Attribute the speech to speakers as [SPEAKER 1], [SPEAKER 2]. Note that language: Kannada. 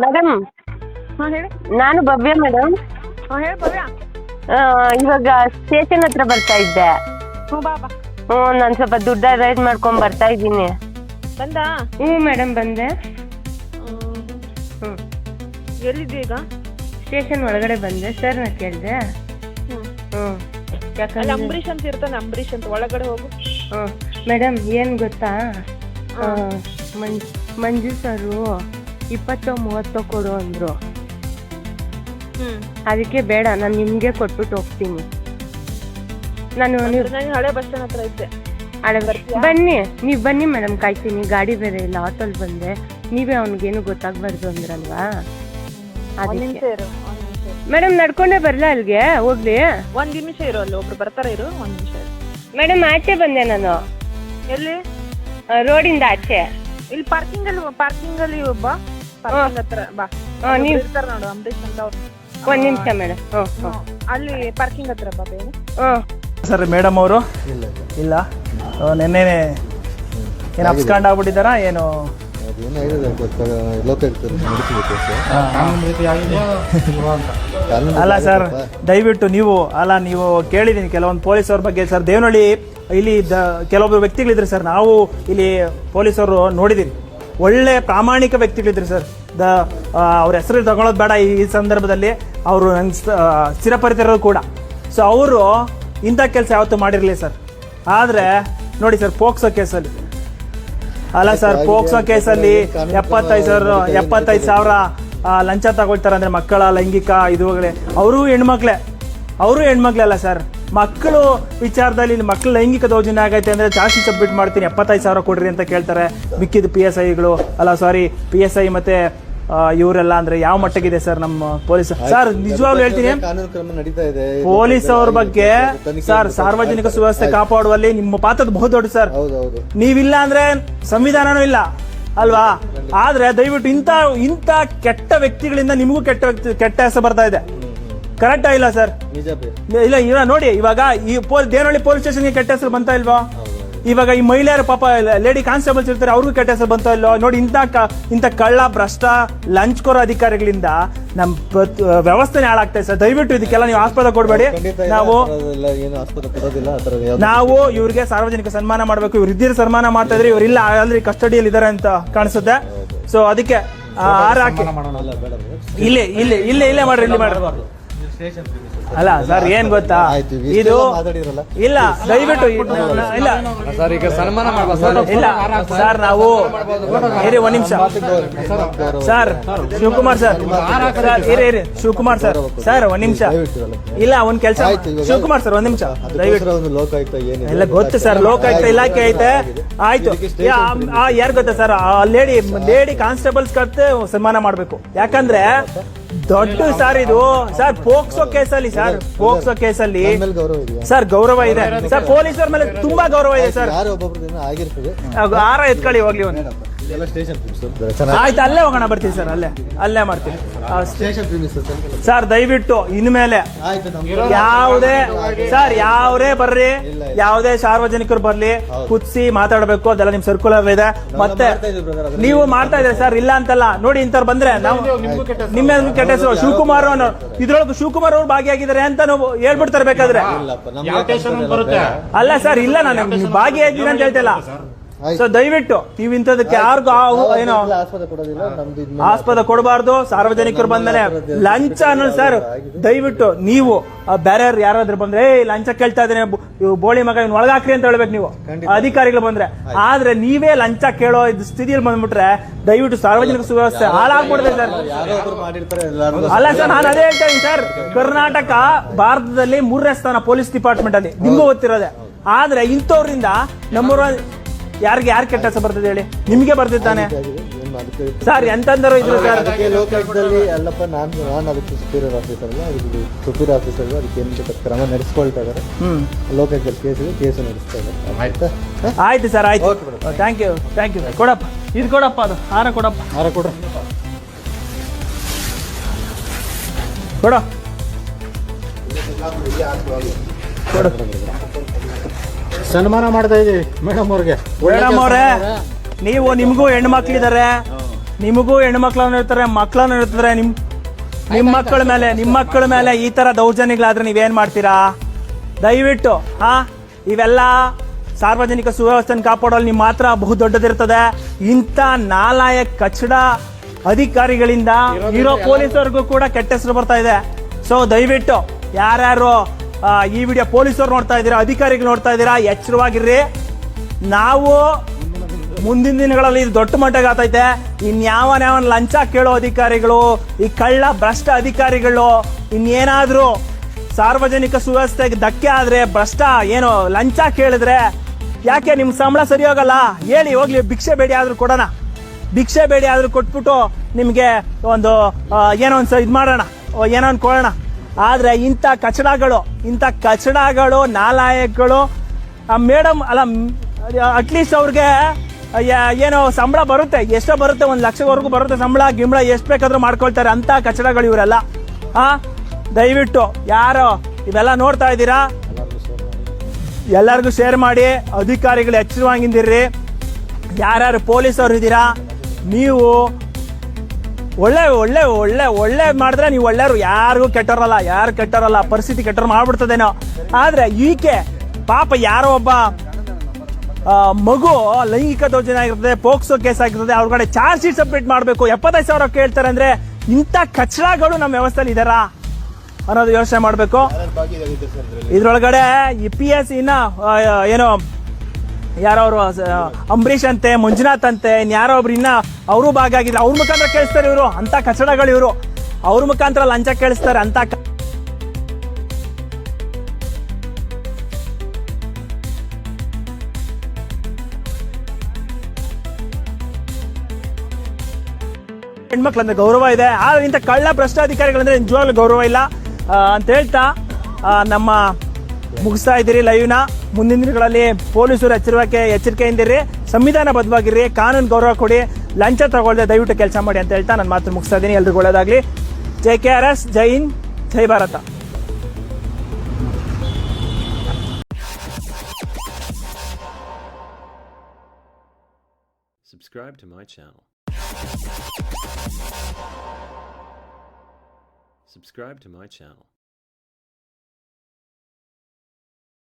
[SPEAKER 1] ಮೇಡಮ್
[SPEAKER 2] ಹಾಂ ಹೇಳಿ.
[SPEAKER 1] ನಾನು ಭವ್ಯ ಮೇಡಮ್
[SPEAKER 2] ಹಾಂ ಹೇಳಿ ಭವ್ಯ.
[SPEAKER 1] ಇವಾಗ ಸ್ಟೇಷನ್ ಹತ್ರ ಬರ್ತಾ ಇದ್ದೆ.
[SPEAKER 2] ಹ್ಞೂ ಬಾ ಬಾ.
[SPEAKER 1] ಹ್ಞೂ ನಾನು ಸ್ವಲ್ಪ ದುಡ್ಡ ರೈಡ್ ಮಾಡ್ಕೊಂಡ್ ಬರ್ತಾ ಇದ್ದೀನಿ.
[SPEAKER 2] ಬಂದಾ?
[SPEAKER 1] ಹ್ಞೂ ಮೇಡಮ್ ಬಂದೆ. ಹ್ಞೂ
[SPEAKER 2] ಎಲ್ಲಿದ್ದೆ ಈಗ?
[SPEAKER 1] ಸ್ಟೇಷನ್ ಒಳಗಡೆ ಬಂದೆ. ಸರ್ನ ಕೇಳಿದೆ.
[SPEAKER 2] ಹ್ಞೂ ಅಲ್ಲಿ
[SPEAKER 1] ಯಾಕಂದ್ರೆ
[SPEAKER 2] ಅಂಬರೀಷ್ ಅಂತ ಇರ್ತಾನೆ ಅಂಬರೀಷ್ ಅಂತ. ಒಳಗಡೆ ಹೋಗು.
[SPEAKER 1] ಮೇಡಮ್ ಏನು ಗೊತ್ತಾ? ಆ, ಮಂ- ಮಂಜು ಸರು ಇಪ್ಪತ್ತೋ ಮೂವತ್ತೋ ಕೊಡು ಅಂದರು. ಅದಕ್ಕೆ ಬೇಡ ನಾನು ನಿಮಗೆ ಕೊಟ್ಬಿಟ್ಟು ಹೋಗ್ತೀನಿ. ನಾನು ನೀವು
[SPEAKER 2] ಹಳೆ ಬಸ್ ಸ್ಟ್ಯಾಂಡ್ ಹತ್ರ ಇದ್ದೆ
[SPEAKER 1] ಹಳೆ ಬನ್ನಿ ನೀವು ಬನ್ನಿ ಮೇಡಮ್ ಕಾಯ್ತೀನಿ. ಗಾಡಿ ಬೇರೆ ಇಲ್ಲ ಆಟೋಲ್ ಬಂದೆ. ನೀವೇ ಅವ್ನಿಗೇನು ಗೊತ್ತಾಗ್ಬಾರ್ದು ಅಂದ್ರಲ್ವಾ? ಅದಕ್ಕೆ. ಮೇಡಮ್ ನಡ್ಕೊಂಡೇ ಬರಲ ಅಲ್ಲಿಗೆ ಹೋಗ್ಲಿ.
[SPEAKER 2] ಒಂದು ನಿಮಿಷ ಇರು ಅಲ್ಲಿ ಒಬ್ರು ಬರ್ತಾರೆ ಇರು ಒಂದು ನಿಮಿಷ
[SPEAKER 1] ಮೇಡಮ್ ಆಚೆ ಬಂದೆ ನಾನು.
[SPEAKER 2] ಎಲ್ಲಿ?
[SPEAKER 1] ರೋಡಿಂದ ಆಚೆ.
[SPEAKER 2] ಇಲ್ಲಿ ಪಾರ್ಕಿಂಗ್ ಅಲ್ಲಿ ಪಾರ್ಕಿಂಗ್ ಅಲ್ಲಿ ಬಾ ಪಾರ್ಕಿಂಗ್ ಹತ್ರ ಬಾ.
[SPEAKER 1] ಹಾ, ನೀವ್-
[SPEAKER 2] ಇರ್ತಾರೆ ನೋಡು ಅಂಬರೀಷ್ ಅಂತ ಅವ್ರು.
[SPEAKER 1] ಒಂದು ನಿಮಿಷ ಮೇಡಮ್ ಹ್ಞೂ ಹ್ಞೂ
[SPEAKER 2] ಅಲ್ಲಿ ಪಾರ್ಕಿಂಗ್ ಹತ್ರ ಬಾ ಬೇಗ.
[SPEAKER 1] ಹ್ಞೂ
[SPEAKER 3] ಸರ್ ಮೇಡಮ್ ಅವರು. ಇಲ್ಲ ಇಲ್ಲ. ನೆನ್ನೆ ಏನು ಅಪ್ಸ್ಕಾಂಡ್ ಆಗ್ಬಿಟ್ಟಿದ್ದಾರಾ? ಏನು? ಅಲ್ಲ ಸರ್ ದಯವಿಟ್ಟು ನೀವು ಅಲ್ಲ ನೀವು ಕೇಳಿದ್ದೀನಿ ಕೆಲವೊಂದು ಪೊಲೀಸವ್ರ ಬಗ್ಗೆ. ಸರ್ ದೇವನಹಳ್ಳಿ ಇಲ್ಲಿ ದ ವ್ಯಕ್ತಿಗಳಿದ್ರೆ ವ್ಯಕ್ತಿಗಳಿದ್ರು ಸರ್ ನಾವು ಇಲ್ಲಿ ಪೊಲೀಸರು ನೋಡಿದ್ದೀವಿ ಒಳ್ಳೆ ಪ್ರಾಮಾಣಿಕ ವ್ಯಕ್ತಿಗಳಿದ್ರು ಸರ್. ದ ಅವ್ರ ಹೆಸರು ತಗೊಳ್ಳೋದು ಬೇಡ ಈ ಸಂದರ್ಭದಲ್ಲಿ. ಅವರು ನಂಗೆ ಸ್ಥಿರಪರಿತಿರೋದು ಕೂಡ. ಸೊ ಅವರು ಇಂಥ ಕೆಲಸ ಯಾವತ್ತೂ ಮಾಡಿರಲಿ ಸರ್. ಆದರೆ ನೋಡಿ ಸರ್ ಪೋಕ್ಸೋ ಕೇಸಲ್ಲಿ. ಅಲ್ಲ ಸರ್ ಪೋಕ್ಸೋ ಕೇಸಲ್ಲಿ ಎಪ್ಪತ್ತೈದು ಸಾವಿರ ಎಪ್ಪತ್ತೈದು ಸಾವಿರ ಲಂಚ ತಗೊಳ್ತಾರೆ ಅಂದರೆ ಮಕ್ಕಳ ಲೈಂಗಿಕ ಇದುಗಳೇ. ಅವರು ಹೆಣ್ಮಕ್ಳೆ. ಅವರು ಹೆಣ್ಮಕ್ಳೆ ಅಲ್ಲ ಸರ್. ಮಕ್ಕಳು ವಿಚಾರದಲ್ಲಿ ಇಲ್ಲಿ ಮಕ್ಕಳು ಲೈಂಗಿಕ ದೌರ್ಜನ್ಯ ಆಗೈತೆ ಅಂದ್ರೆ ಜಾಸ್ತಿ ಸಬ್ಮಿಟ್ ಮಾಡ್ತೀನಿ ಎಪ್ಪತ್ತೈದು ಸಾವಿರ ಕೊಡ್ರಿ ಅಂತ ಕೇಳ್ತಾರೆ. ಮಿಕ್ಕಿದ ಪಿ ಎಸ್ ಐಗಳು ಅಲ್ಲ ಸಾರಿ ಪಿ ಎಸ್ ಐ ಮತ್ತೆ ಇವರೆಲ್ಲ ಅಂದ್ರೆ ಯಾವ ಮಟ್ಟಗಿದೆ ಸರ್ ನಮ್ಮ ಪೊಲೀಸ್ ಸರ್ ನಿಜವಾಗ್ಲೂ ಹೇಳ್ತೀನಿ. ಪೊಲೀಸ್ ಅವ್ರ ಬಗ್ಗೆ ಸರ್ ಸಾರ್ವಜನಿಕ ಸುವ್ಯವಸ್ಥೆ ಕಾಪಾಡುವಲ್ಲಿ ನಿಮ್ಮ ಪಾತ್ರ ಬಹು ದೊಡ್ಡ ಸರ್. ನೀವಿಲ್ಲ ಅಂದ್ರೆ ಸಂವಿಧಾನನೂ ಇಲ್ಲ ಅಲ್ವಾ? ಆದ್ರೆ ದಯವಿಟ್ಟು ಇಂತ ಇಂತ ಕೆಟ್ಟ ವ್ಯಕ್ತಿಗಳಿಂದ ನಿಮಗೂ ಕೆಟ್ಟ ವ್ಯಕ್ತಿ ಕೆಟ್ಟ ಹೆಸರು ಬರ್ತಾ ಇದೆ. ಕರೆಕ್ಟ್ ಇಲ್ಲ ಸರ್
[SPEAKER 4] ನಿಜ ಬೇ.
[SPEAKER 3] ಇಲ್ಲ ಇಲ್ಲ ನೋಡಿ ಇವಾಗ ಈ ಪೋಲ್ ದೇವನಹಳ್ಳಿ ಪೊಲೀಸ್ ಸ್ಟೇಷನ್ಗೆ ಕೆಟ್ಟ ಹೆಸರು ಬಂತಾ ಇಲ್ವಾ? ಇವಾಗ ಈ ಮಹಿಳೆಯರು ಪಾಪ ಲೇಡಿ ಕಾನ್ಸ್ಟೇಬಲ್ಸ್ ಇರ್ತಾರೆ ಅವ್ರಿಗೂ ಕೆಟ್ಟ ಹೆಸರು ಬಂತಾ ಇಲ್ವಾ? ನೋಡಿ ಇಂಥ ಇಂಥ ಕಳ್ಳ ಭ್ರಷ್ಟ ಲಂಚ್ಕೋರ ಅಧಿಕಾರಿಗಳಿಂದ ನಮ್ಮ ವ್ಯವಸ್ಥೆ ಹಾಳಾಗ್ತಾ ಇದೆ ಸರ್ ದಯವಿಟ್ಟು ಇದಕ್ಕೆಲ್ಲ ನೀವು ಆಸ್ಪದ ಕೊಡಬೇಡಿ. ನಾವು ನಾವು ಇವ್ರಿಗೆ ಸಾರ್ವಜನಿಕ ಸನ್ಮಾನ ಮಾಡಬೇಕು ಇವ್ರು ಇದ್ದೀರ ಸನ್ಮಾನ ಮಾಡ್ತಾ ಇದ್ರೆ ಇವ್ರು ಇಲ್ಲ ಆಲ್ರೆಡಿ ಕಸ್ಟಡಿಯಲ್ಲಿ ಇದ್ದಾರೆ ಅಂತ ಕಾಣಿಸುತ್ತೆ. ಸೊ ಅದಕ್ಕೆ ಆ, ಇಲ್ಲೇ ಹಾಕಿ
[SPEAKER 4] ಅಲ್ಲ ಬೇಡ ಬೇ.
[SPEAKER 3] ಇಲ್ಲಿ ಇಲ್ಲಿ ಇಲ್ಲೇ ಇಲ್ಲೇ ಮಾಡ್ರಿ ಇಲ್ಲಿ ಮಾಡ್ರಿ. ಅಲ್ಲ ಸರ್ ಏನ್ ಗೊತ್ತಾ? ಇದು
[SPEAKER 4] ಮಾತಾಡಿರಲ್ಲ.
[SPEAKER 3] ಇಲ್ಲ ದಯವಿಟ್ಟು ಇಲ್ಲ.
[SPEAKER 5] ಸರ್ ಈಗ ಸನ್ಮಾನ
[SPEAKER 3] ಇಲ್ಲ ಸರ್ ನಾವು ಇರಿ ಒಂದ್ ನಿಮಿಷ. Sir Shivakumar sir. ಸರ್ ಇರಿ ಇರಿ. ಶಿವಕುಮಾರ್ ಸರ್. ಸರ್ ಒಂದ್ ನಿಮಿಷ. ಇಲ್ಲ ಒಂದ್ ಕೆಲಸ
[SPEAKER 4] ಆಯ್ತು,
[SPEAKER 3] ಶಿವಕುಮಾರ್ ಸರ್ ಒಂದ್ ನಿಮಿಷ. ದಯವಿಟ್ಟು. ಎಲ್ಲ ಗೊತ್ತು ಸರ್ ಲೋಕಾಯುಕ್ತ ಇಲಾಖೆ ಐತೆ. ಆಯ್ತು. ಯಾರು ಗೊತ್ತಾ ಸರ್? ಆ ಲೇಡಿ ಲೇಡಿ ಕಾನ್ಸ್ಟೇಬಲ್ಸ್ ಕತ್ತೆ ಸನ್ಮಾನ ಮಾಡ್ಬೇಕು. ಯಾಕಂದ್ರೆ ದೊಡ್ಡ ಸರ್ ಇದು. ಸರ್ ಪೋಕ್ಸೋ ಕೇಸಲ್ಲಿ ಸರ್ ಪೋಕ್ಸೋ ಕೇಸಲ್ಲಿ.
[SPEAKER 4] ಅಲ್ಲಿ ಗೌರವ ಇದೆಯಾ?
[SPEAKER 3] ಸರ್ ಗೌರವ ಇದೆ. ಸರ್ ಪೊಲೀಸರ ಮೇಲೆ ತುಂಬಾ ಗೌರವ ಇದೆ ಸರ್
[SPEAKER 4] ಯಾರೋ ಆಗಿರ್ತದೆ
[SPEAKER 3] ಆರ ಎತ್ಕೊಳ್ಳಿ ಹೋಗ್ಲಿ ಒಂದು. ಆಯ್ತು ಅಲ್ಲೇ ಹೋಗೋಣ ಬರ್ತೀನಿ ಸರ್ ಅಲ್ಲೇ. ಅಲ್ಲೇ
[SPEAKER 4] ಮಾಡ್ತೀನಿ.
[SPEAKER 3] ಸರ್ ದಯವಿಟ್ಟು ಇನ್ಮೇಲೆ ಯಾವುದೇ ಸರ್ ಯಾವರೇ ಬರ್ರಿ. ಯಾವುದೇ ಸಾರ್ವಜನಿಕರು ಬರ್ಲಿ ಕುದಿಸಿ ಮಾತಾಡಬೇಕು ಅದೆಲ್ಲ ನಿಮ್ ಸರ್ಕ್ಯುಲರ್ ಇದೆ. ಮತ್ತೆ ನೀವು ಮಾಡ್ತಾ ಇದ್ರೆ ಸರ್? ಇಲ್ಲ ಅಂತಲ್ಲ ನೋಡಿ ಇಂಥವ್ರು ಬಂದ್ರೆ ನಾವು ನಿಮ್ಮ ಕೆಟ್ಟ ಹೆಸರು. ಶಿವಕುಮಾರ್ ಅನ್ನೋ ಇದ್ರೊಳಗೆ ಶಿವಕುಮಾರ್ ಅವ್ರು ಭಾಗಿಯಾಗಿದ್ದಾರೆ ಅಂತ ನಾವು ಹೇಳ್ಬಿಡ್ತಾರೆ ಬೇಕಾದ್ರೆ. ಅಲ್ಲ ಸರ್ ಇಲ್ಲ ನಾನು ಭಾಗಿಯಾಗಿದ್ದೀನಿ ಅಂತ ಹೇಳ್ತಿಲ್ಲ. ಸೊ ದಯವಿಟ್ಟು ನೀವು ಇಂಥದಕ್ಕೆ ಯಾರಿಗೂ ಏನೋ
[SPEAKER 4] ಆಸ್ಪತ್ರೆ ಕೊಡೋದಿಲ್ಲ ನಮ್ದು ಇದ್ಮೇಲೆ
[SPEAKER 3] ಆಸ್ಪದ ಕೊಡಬಾರ್ದು ಸಾರ್ವಜನಿಕರು ಬಂದ್ಮೇಲೆ ಲಂಚ ಅನ್ನೋದು ಸರ್ ದಯವಿಟ್ಟು ನೀವು ಬೇರೆಯವ್ರು ಯಾರಾದ್ರೂ ಬಂದ್ರೆ ಏ ಲಂಚ ಕೇಳ್ತಾ ಇದ್ದೇನೆ ಬೋಳಿ ಮಗ ಇವ್ನ ಒಳಗಾಕ್ರಿ ಅಂತ ಹೇಳ್ಬೇಕು ನೀವು. ಅಧಿಕಾರಿಗಳು ಬಂದ್ರೆ. ಆದ್ರೆ ನೀವೇ ಲಂಚ ಕೇಳೋ ಇದು ಸ್ಥಿತಿಯಲ್ಲಿ ಬಂದ್ಬಿಟ್ರೆ ದಯವಿಟ್ಟು ಸಾರ್ವಜನಿಕ ಸುವ್ಯವಸ್ಥೆ ಹಾಳಾಗ್ಬಿಡ್ತದೆ ಸರ್. ಅಲ್ಲ ಸರ್ ನಾನು ಅದೇ ಹೇಳ್ತಾ ಇದ್ದೀನಿ ಸರ್ ಕರ್ನಾಟಕ ಭಾರತದಲ್ಲಿ ಮೂರನೇ ಸ್ಥಾನ ಪೊಲೀಸ್ ಡಿಪಾರ್ಟ್ಮೆಂಟ್ ಅಲ್ಲಿ ನಿಮ್ಗೂ ಗೊತ್ತಿರೋದೆ. ಆದ್ರೆ ಇಂಥವ್ರಿಂದ ನಮ್ಮೂರ ಯಾರಿಗೆ ಯಾರು ಕೆಟ್ಟ ಹೆಸರು ಬರ್ತದೆ ಹೇಳಿ ನಿಮಗೆ ಬರ್ತಿದ್ದಾನೆ
[SPEAKER 4] ಏನ್ ಅದಕ್ಕೆ
[SPEAKER 3] ಸರ್ ಎಂತಂದರು ಇದ್ರು ಸರ್
[SPEAKER 4] ಅದಕ್ಕೆ ಲೋಕಾಯುಕ್ತದಲ್ಲಿ ಅಲ್ಲಪ್ಪ ನಾನು ನಾನು ಅದಕ್ಕೆ ಸುಪೀರಿಯರ್ ಆಫೀಸರ್ ಅಲ್ಲ ಅದಕ್ಕೆ ಸುಪೀರಿಯರ್ ಆಫೀಸರ್ ಅದಕ್ಕೆ ಏನು ಬೇಕಾದ ಕ್ರಮ ನಡೆಸ್ಕೊಳ್ತಾ ಇದ್ದಾರೆ
[SPEAKER 3] ಹ್ಮ್
[SPEAKER 4] ಲೋಕಾಯುಕ್ತದಲ್ಲಿ ಕೇಸ್ ಇದೆ ಕೇಸು ನಡೆಸ್ತಾ ಇದ್ದಾರೆ ಆಯ್ತಾ ಹ?
[SPEAKER 3] ಆಯ್ತು ಸರ್ ಆಯ್ತು ಥ್ಯಾಂಕ್ ಯು ಥ್ಯಾಂಕ್ ಯು ಕೊಡಪ್ಪ ಇದು ಕೊಡಪ್ಪ ಅದು ಹಾರ ಕೊಡಪ್ಪ
[SPEAKER 4] ಹಾರ ಕೊಡ್ರಿ
[SPEAKER 3] ಕೊಡು
[SPEAKER 5] ಸನ್ಮಾನ ಮಾಡ್ತಾ ಇದೀವಿ ಮೇಡಮ್ ಅವ್ರಿಗೆ.
[SPEAKER 3] ಮೇಡಮ್ ಅವ್ರೆ ನೀವು ನಿಮಗೂ ಹೆಣ್ಣು ಮಕ್ಳಿದ್ದಾರೆ ನಿಮಗೂ ಹೆಣ್ಮಕ್ಳನ್ನ ಇರ್ತಾರೆ ಮಕ್ಕಳನ್ನ ಇರ್ತಾರೆ ನಿಮ್ ನಿಮ್ ಮಕ್ಕಳ ಮೇಲೆ ನಿಮ್ ಮಕ್ಕಳ ಮೇಲೆ ಈ ತರ ದೌರ್ಜನ್ಯಗಳಾದ್ರೆ ನೀವೇನ್ ಮಾಡ್ತೀರಾ? ದಯವಿಟ್ಟು ಹಾ? ಇವೆಲ್ಲ ಸಾರ್ವಜನಿಕ ಸುವ್ಯವಸ್ಥೆನ ಕಾಪಾಡೋಲ್ಲಿ ನಿಮ್ ಮಾತ್ರ ಬಹು ದೊಡ್ಡದಿರ್ತದೆ. ಇಂಥ ನಾಲಾಯ ಕಚಡ ಅಧಿಕಾರಿಗಳಿಂದ ಇರೋ ಪೊಲೀಸರಿಗೂ ಕೂಡ ಕೆಟ್ಟ ಹೆಸರು ಬರ್ತಾ ಇದೆ. ಸೊ ದಯವಿಟ್ಟು ಯಾರ್ಯಾರು ಈ ವಿಡಿಯೋ ಪೊಲೀಸರು ನೋಡ್ತಾ ಇದ್ದೀರಾ, ಅಧಿಕಾರಿಗಳು ನೋಡ್ತಾ ಇದ್ದೀರಾ, ಎಚ್ಚರವಾಗಿರ್ರಿ. ನಾವು ಮುಂದಿನ ದಿನಗಳಲ್ಲಿ ಇದು ದೊಡ್ಡ ಆತೈತೆ. ಇನ್ಯಾವನ್ ಯಾವನ್ ಲಂಚ ಕೇಳೋ ಅಧಿಕಾರಿಗಳು, ಈ ಕಳ್ಳ ಭ್ರಷ್ಟ ಅಧಿಕಾರಿಗಳು, ಇನ್ನೇನಾದರೂ ಸಾರ್ವಜನಿಕ ಸುವ್ಯವಸ್ಥೆಗೆ ಧಕ್ಕೆ ಆದ್ರೆ, ಭ್ರಷ್ಟ ಏನು ಲಂಚ ಕೇಳಿದ್ರೆ, ಯಾಕೆ ನಿಮ್ಮ ಸಂಬಳ ಸರಿ ಹೋಗಲ್ಲ ಹೇಳಿ, ಹೋಗ್ಲಿ, ಭಿಕ್ಷೆ ಬೇಡಿ ಆದ್ರೂ ಕೊಡೋಣ. ಭಿಕ್ಷೆ ಬೇಡಿ ಆದ್ರೂ ಕೊಟ್ಬಿಟ್ಟು ನಿಮಗೆ ಒಂದು ಏನೋ ಒಂದು ಇದು ಮಾಡೋಣ, ಏನೋ ಒಂದು ಕೊಡೋಣ. ಆದ್ರೆ ಇಂಥ ಕಚಡಗಳು ಇಂಥ ಕಚಡಗಳು, ನಾಲಾಯಕಗಳು ಮೇಡಮ್ ಅಲ್ಲ ಅಟ್ಲೀಸ್ಟ್ ಅವ್ರಿಗೆ ಏನೋ ಸಂಬಳ ಬರುತ್ತೆ. ಎಷ್ಟೋ ಬರುತ್ತೆ, ಒಂದು ಲಕ್ಷವರೆಗೂ ಬರುತ್ತೆ ಸಂಬಳ, ಗಿಂಬಳ ಎಷ್ಟು ಬೇಕಾದರೂ ಮಾಡ್ಕೊಳ್ತಾರೆ. ಅಂತ ಕಚಡಗಳು ಇವರೆಲ್ಲ. ಆ? ದಯವಿಟ್ಟು, ಯಾರು, ಇವೆಲ್ಲ ನೋಡ್ತಾ ಇದ್ದೀರಾ? ಎಲ್ಲರಿಗೂ ಶೇರ್ ಮಾಡಿ, ಅಧಿಕಾರಿಗಳು ಎಚ್ಚರವಾಗಿಂದಿರ್ರಿ. ಯಾರ್ಯಾರು ಪೊಲೀಸವ್ರು ಇದ್ದೀರಾ? ನೀವು ಒಳ್ಳೆ ಒಳ್ಳೆ ಒಳ್ಳೆ ಒಳ್ಳೆ ಮಾಡಿದ್ರೆ ನೀವು ಒಳ್ಳೆಯವರು ಯಾರಿಗೂ ಕೆಟ್ಟರಲ್ಲ ಯಾರು ಕೆಟ್ಟರಲ್ಲ ಪರಿಸ್ಥಿತಿ ಕೆಟ್ಟರು ಮಾಡ್ಬಿಡ್ತದೇನೋ. ಆದರೆ ಈಕೆ ಪಾಪ ಯಾರೋ ಒಬ್ಬ ಮಗು, ಲೈಂಗಿಕ ದೌರ್ಜನ್ಯ ಆಗಿರ್ತದೆ, ಪೋಕ್ಸೋ ಕೇಸ್ ಆಗಿರ್ತದೆ, ಅವ್ರ ಕಡೆ ಚಾರ್ಜ್ ಶೀಟ್ ಸಬ್ಮಿಟ್ ಮಾಡಬೇಕು. ಎಪ್ಪತ್ತೈದು ಸಾವಿರ ಕೇಳ್ತಾರೆ ಅಂದ್ರೆ ಇಂಥ ಕಚ್ರಾಗಳು ನಮ್ಮ ವ್ಯವಸ್ಥೆಯಲ್ಲಿ ಇದಾರಾ ಅನ್ನೋದು ಯೋಚನೆ ಮಾಡಬೇಕು. ಇದ್ರೊಳಗಡೆ ಇ ಪಿ ಎಸ್ ಇನ್ನ ಏನೋ ಯಾರೋ ಅವರು ಅಂಬರೀಷ್ ಅಂತೆ, ಮಂಜುನಾಥ್ ಅಂತೆ, ಇನ್ ಯಾರೋ ಒಬ್ರು ಇನ್ನ ಅವರು ಭಾಗ ಆಗಿದ್ರೆ ಅವ್ರ ಮುಖಾಂತರ ಕೇಳಿಸ್ತಾರೆ ಇವರು ಅಂತ ಕಚಡಗಳು ಇವರು. ಅವ್ರ ಮುಖಾಂತರ ಲಂಚ ಕೇಳಿಸ್ತಾರೆ ಅಂತ ಹೆಣ್ಮಕ್ಳಂದ್ರೆ ಗೌರವ ಇದೆ. ಆದ್ರೆ ಇಂಥ ಕಳ್ಳ ಭ್ರಷ್ಟಾಧಿಕಾರಿಗಳಂದ್ರೆ ನಿಜವಾಗ್ಲೂ ಗೌರವ ಇಲ್ಲ. ಅಂತ ಹೇಳ್ತಾ ನಮ್ಮ ಮುಗಿಸ್ತಾ ಇದ್ದೀರಿ ಲೈವ್ನ ಮುಂದಿನ ದಿನಗಳಲ್ಲಿ ಪೊಲೀಸರು ಎಚ್ಚರಿಕೆ ಎಚ್ಚರಿಕೆಯಿಂದಿರಿ. ಸಂವಿಧಾನಬದ್ಧವಾಗಿರ್ರಿ ಕಾನೂನು ಗೌರವ ಕೊಡಿ, ಲಂಚ ತಗೊಳ್ಳದೆ ದಯವಿಟ್ಟು ಕೆಲಸ ಮಾಡಿ ಅಂತ ಹೇಳ್ತಾ ನಾನು ಮಾತು ಮುಗಿಸ್ತಾ ಇದ್ದೀನಿ. ಎಲ್ರಿಗೂ ಒಳ್ಳೇದಾಗಲಿ. ಜೈ ಕೆ ಆರ್ ಎಸ್, ಜೈ ಹಿಂದ್, ಜೈ Bharat.
[SPEAKER 6] Subscribe to my channel. Subscribe to my channel.